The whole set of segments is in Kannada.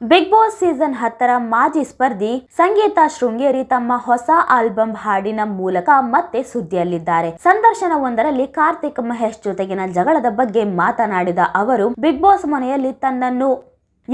ಬಿಗ್ ಬಾಸ್ ಸೀಸನ್ ಹತ್ತರ ಮಾಜಿ ಸ್ಪರ್ಧಿ ಸಂಗೀತ ಶೃಂಗೇರಿ ತಮ್ಮ ಹೊಸ ಆಲ್ಬಂ ಹಾಡಿನ ಮೂಲಕ ಮತ್ತೆ ಸುದ್ದಿಯಲ್ಲಿದ್ದಾರೆ. ಸಂದರ್ಶನವೊಂದರಲ್ಲಿ ಕಾರ್ತಿಕ್ ಮಹೇಶ್ ಜೊತೆಗಿನ ಜಗಳದ ಬಗ್ಗೆ ಮಾತನಾಡಿದ ಅವರು, ಬಿಗ್ ಬಾಸ್ ಮನೆಯಲ್ಲಿ ತನ್ನನ್ನು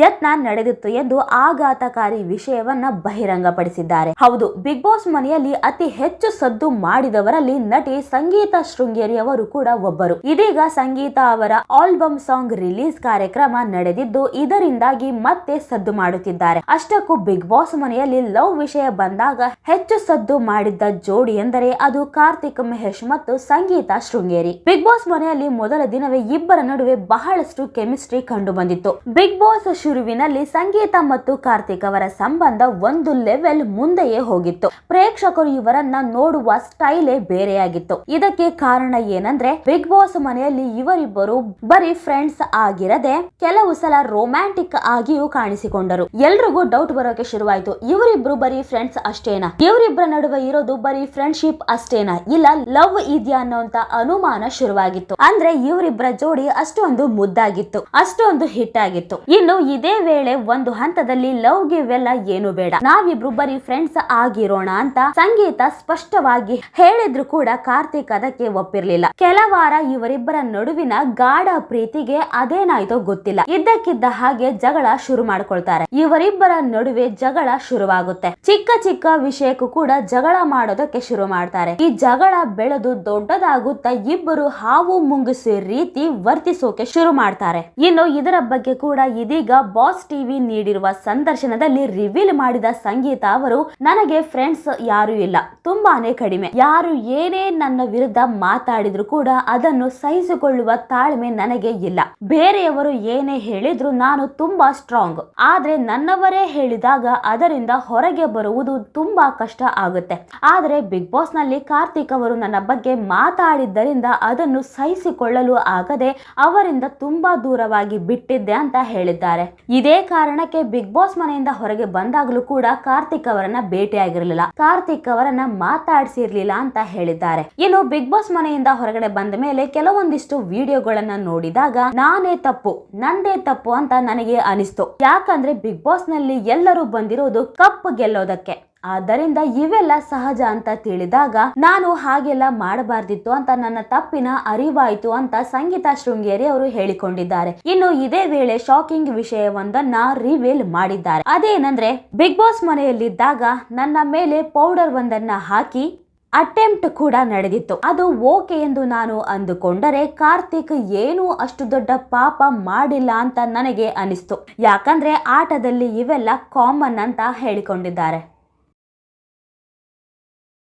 ಯತ್ನ ನಡೆದಿತ್ತು ಎಂದು ಆಘಾತಕಾರಿ ವಿಷಯವನ್ನ ಬಹಿರಂಗಪಡಿಸಿದ್ದಾರೆ. ಹೌದು ಬಿಗ್ ಬಾಸ್ ಮನೆಯಲ್ಲಿ ಅತಿ ಹೆಚ್ಚು ಸದ್ದು ಮಾಡಿದವರಲ್ಲಿ ನಟಿ ಸಂಗೀತ ಶೃಂಗೇರಿ ಅವರು ಕೂಡ ಒಬ್ಬರು. ಇದೀಗ ಸಂಗೀತ ಅವರ ಆಲ್ಬಮ್ ಸಾಂಗ್ ರಿಲೀಸ್ ಕಾರ್ಯಕ್ರಮ ನಡೆದಿದ್ದು, ಇದರಿಂದಾಗಿ ಮತ್ತೆ ಸದ್ದು ಮಾಡುತ್ತಿದ್ದಾರೆ. ಅಷ್ಟಕ್ಕೂ ಬಿಗ್ ಬಾಸ್ ಮನೆಯಲ್ಲಿ ಲವ್ ವಿಷಯ ಬಂದಾಗ ಹೆಚ್ಚು ಸದ್ದು ಮಾಡಿದ್ದ ಜೋಡಿ ಎಂದರೆ ಅದು ಕಾರ್ತಿಕ್ ಮಹೇಶ್ ಮತ್ತು ಸಂಗೀತ ಶೃಂಗೇರಿ. ಬಿಗ್ ಬಾಸ್ ಮನೆಯಲ್ಲಿ ಮೊದಲ ದಿನವೇ ಇಬ್ಬರ ನಡುವೆ ಬಹಳಷ್ಟು ಕೆಮಿಸ್ಟ್ರಿ ಕಂಡು ಬಂದಿತ್ತು ಬಿಗ್ ಬಾಸ್ ಶುರುವಿನಲ್ಲಿ ಸಂಗೀತ ಮತ್ತು ಕಾರ್ತಿಕ್ ಅವರ ಸಂಬಂಧ ಒಂದು ಲೆವೆಲ್ ಮುಂದೆಯೇ ಹೋಗಿತ್ತು. ಪ್ರೇಕ್ಷಕರು ಇವರನ್ನ ನೋಡುವ ಸ್ಟೈಲೇ ಬೇರೆಯಾಗಿತ್ತು. ಇದಕ್ಕೆ ಕಾರಣ ಏನಂದ್ರೆ ಬಿಗ್ ಬಾಸ್ ಮನೆಯಲ್ಲಿ ಇವರಿಬ್ಬರು ಬರೀ ಫ್ರೆಂಡ್ಸ್ ಆಗಿರದೆ ಕೆಲವು ಸಲ ರೊಮ್ಯಾಂಟಿಕ್ ಆಗಿಯೂ ಕಾಣಿಸಿಕೊಂಡರು. ಎಲ್ರಿಗೂ ಡೌಟ್ ಬರೋಕೆ ಶುರುವಾಯಿತು. ಇವರಿಬ್ರು ಬರೀ ಫ್ರೆಂಡ್ಸ್ ಅಷ್ಟೇನಾ? ಇವರಿಬ್ಬರ ನಡುವೆ ಇರೋದು ಬರೀ ಫ್ರೆಂಡ್ಶಿಪ್ ಅಷ್ಟೇನಾ? ಇಲ್ಲ ಲವ್ ಇದೆಯಾ ಅನ್ನೋಂತ ಅನುಮಾನ ಶುರುವಾಗಿತ್ತು. ಅಂದ್ರೆ ಇವರಿಬ್ಬರ ಜೋಡಿ ಅಷ್ಟೊಂದು ಮುದ್ದಾಗಿತ್ತು. ಅಷ್ಟೊಂದು ಹಿಟ್ ಆಗಿತ್ತು ಇನ್ನು ಇದೇ ವೇಳೆ ಒಂದು ಹಂತದಲ್ಲಿ ಲವ್ ಗಿವ್ ಎಲ್ಲ ಏನು ಬೇಡ. ನಾವಿಬ್ರು ಬರೀ ಫ್ರೆಂಡ್ಸ್ ಆಗಿರೋಣ ಅಂತ ಸಂಗೀತ ಸ್ಪಷ್ಟವಾಗಿ ಹೇಳಿದ್ರು ಕೂಡ ಕಾರ್ತಿಕ್ ಅದಕ್ಕೆ ಒಪ್ಪಿರ್ಲಿಲ್ಲ. ಕೆಲವಾರ ಇವರಿಬ್ಬರ ನಡುವಿನ ಗಾಢ ಪ್ರೀತಿಗೆ ಅದೇನಾಯ್ತೋ ಗೊತ್ತಿಲ್ಲ. ಇದ್ದಕ್ಕಿದ್ದ ಹಾಗೆ ಜಗಳ ಶುರು ಮಾಡ್ಕೊಳ್ತಾರೆ. ಇವರಿಬ್ಬರ ನಡುವೆ ಜಗಳ ಶುರುವಾಗುತ್ತೆ. ಚಿಕ್ಕ ಚಿಕ್ಕ ವಿಷಯಕ್ಕೂ ಕೂಡ ಜಗಳ ಮಾಡೋದಕ್ಕೆ ಶುರು ಮಾಡ್ತಾರೆ. ಈ ಜಗಳ ಬೆಳೆದು ದೊಡ್ಡದಾಗುತ್ತಾ ಇಬ್ಬರು ಹಾವು ಮುಂಗುಸಿ ರೀತಿ ವರ್ತಿಸೋಕೆ ಶುರು ಮಾಡ್ತಾರೆ. ಇನ್ನು ಇದರ ಬಗ್ಗೆ ಕೂಡ ಇದೀಗ ಬಾಸ್ ಟಿವಿ ನೀಡಿರುವ ಸಂದರ್ಶನದಲ್ಲಿ ರಿವೀಲ್ ಮಾಡಿದ ಸಂಗೀತ ಅವರು, ನನಗೆ ಫ್ರೆಂಡ್ಸ್ ಯಾರು ಇಲ್ಲ, ತುಂಬಾನೇ ಕಡಿಮೆ. ಯಾರು ಏನೇ ನನ್ನ ವಿರುದ್ಧ ಮಾತಾಡಿದ್ರು ಕೂಡ ಅದನ್ನು ಸಹಿಸಿಕೊಳ್ಳುವ ತಾಳ್ಮೆ ನನಗೆ ಇಲ್ಲ. ಬೇರೆಯವರು ಏನೇ ಹೇಳಿದ್ರು ನಾನು ತುಂಬಾ ಸ್ಟ್ರಾಂಗ್ ಆದ್ರೆ ನನ್ನವರೇ ಹೇಳಿದಾಗ ಅದರಿಂದ ಹೊರಗೆ ಬರುವುದು ತುಂಬಾ ಕಷ್ಟ ಆಗುತ್ತೆ. ಆದ್ರೆ ಬಿಗ್ ಬಾಸ್ನಲ್ಲಿ ಕಾರ್ತಿಕ್ ಅವರು ನನ್ನ ಬಗ್ಗೆ ಮಾತಾಡಿದ್ದರಿಂದ ಅದನ್ನು ಸಹಿಸಿಕೊಳ್ಳಲು ಆಗದೆ ಅವರಿಂದ ತುಂಬಾ ದೂರವಾಗಿ ಬಿಟ್ಟಿದ್ದೆ ಅಂತ ಹೇಳಿದ್ದಾರೆ. ಇದೇ ಕಾರಣಕ್ಕೆ ಬಿಗ್ ಬಾಸ್ ಮನೆಯಿಂದ ಹೊರಗೆ ಬಂದಾಗಲೂ ಕೂಡ ಕಾರ್ತಿಕ್ ಅವರನ್ನ ಭೇಟಿಯಾಗಿರಲಿಲ್ಲ. ಕಾರ್ತಿಕ್ ಅವರನ್ನ ಮಾತಾಡಿಸಿರ್ಲಿಲ್ಲ ಅಂತ ಹೇಳಿದ್ದಾರೆ. ಇನ್ನು ಬಿಗ್ ಬಾಸ್ ಮನೆಯಿಂದ ಹೊರಗಡೆ ಬಂದ ಮೇಲೆ ಕೆಲವೊಂದಿಷ್ಟು ವಿಡಿಯೋಗಳನ್ನ ನೋಡಿದಾಗ, ನಾನೇ ತಪ್ಪು, ನಂದೇ ತಪ್ಪು ಅಂತ ನನಗೆ ಅನಿಸ್ತು. ಯಾಕಂದ್ರೆ ಬಿಗ್ ಬಾಸ್ನಲ್ಲಿ ಎಲ್ಲರೂ ಬಂದಿರೋದು ಕಪ್ ಗೆಲ್ಲೋದಕ್ಕೆ. ಆದ್ದರಿಂದ ಇವೆಲ್ಲ ಸಹಜ ಅಂತ ತಿಳಿದಾಗ ನಾನು ಹಾಗೆಲ್ಲ ಮಾಡಬಾರ್ದಿತ್ತು ಅಂತ ನನ್ನ ತಪ್ಪಿನ ಅರಿವಾಯ್ತು ಅಂತ ಸಂಗೀತ ಶೃಂಗೇರಿ ಅವರು ಹೇಳಿಕೊಂಡಿದ್ದಾರೆ. ಇನ್ನು ಇದೇ ವೇಳೆ ಶಾಕಿಂಗ್ ವಿಷಯವೊಂದನ್ನ ರಿವೀಲ್ ಮಾಡಿದ್ದಾರೆ. ಅದೇನಂದ್ರೆ ಬಿಗ್ ಬಾಸ್ ಮನೆಯಲ್ಲಿದ್ದಾಗ ನನ್ನ ಮೇಲೆ ಪೌಡರ್ ಒಂದನ್ನ ಹಾಕಿ ಅಟೆಂಪ್ಟ್ ಕೂಡ ನಡೆದಿತ್ತು. ಅದು ಓಕೆ ಎಂದು ನಾನು ಅಂದುಕೊಂಡರೆ, ಕಾರ್ತಿಕ್ ಏನು ಅಷ್ಟು ದೊಡ್ಡ ಪಾಪ ಮಾಡಿಲ್ಲ ಅಂತ ನನಗೆ ಅನಿಸ್ತು. ಯಾಕಂದ್ರೆ ಆಟದಲ್ಲಿ ಇವೆಲ್ಲ ಕಾಮನ್ ಅಂತ ಹೇಳಿಕೊಂಡಿದ್ದಾರೆ.